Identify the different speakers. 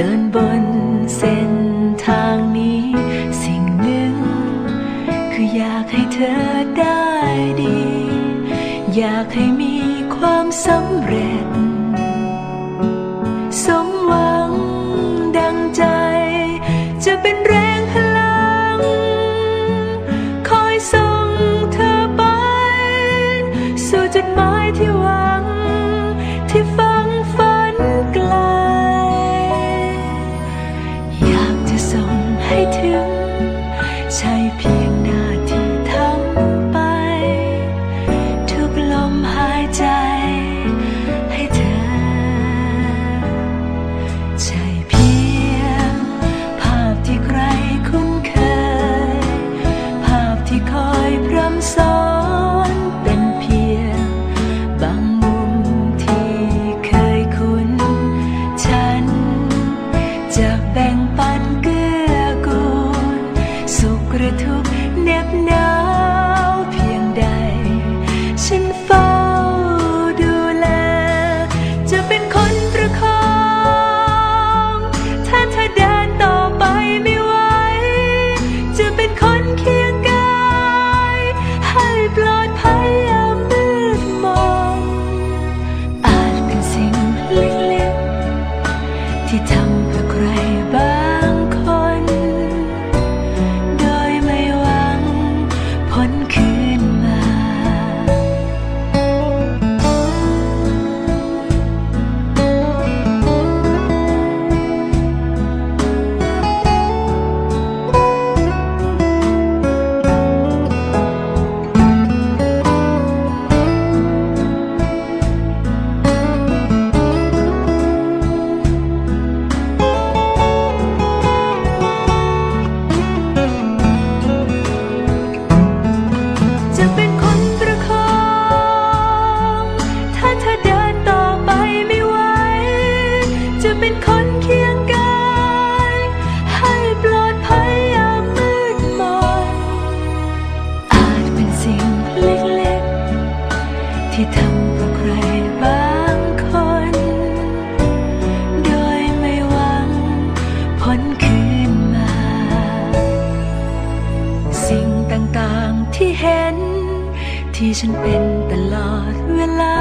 Speaker 1: ดินบนเส้นทางนี้ สิ่งหนึ่ง คืออยากให้เธอได้ดี อยากให้มีความสำเร็จ สมหวังดังใจ จะเป็นแรงให้ ใช่ จะเป็นคนเคียงกาย ให้ปลอดภัยยามมืดมนอาจเป็นสิ่งเล็กๆ ที่ทำเพื่อใครบางคน โดยไม่หวังผลคืนมา สิ่งต่างๆที่เห็น ที่ฉันเป็นตลอดเวลา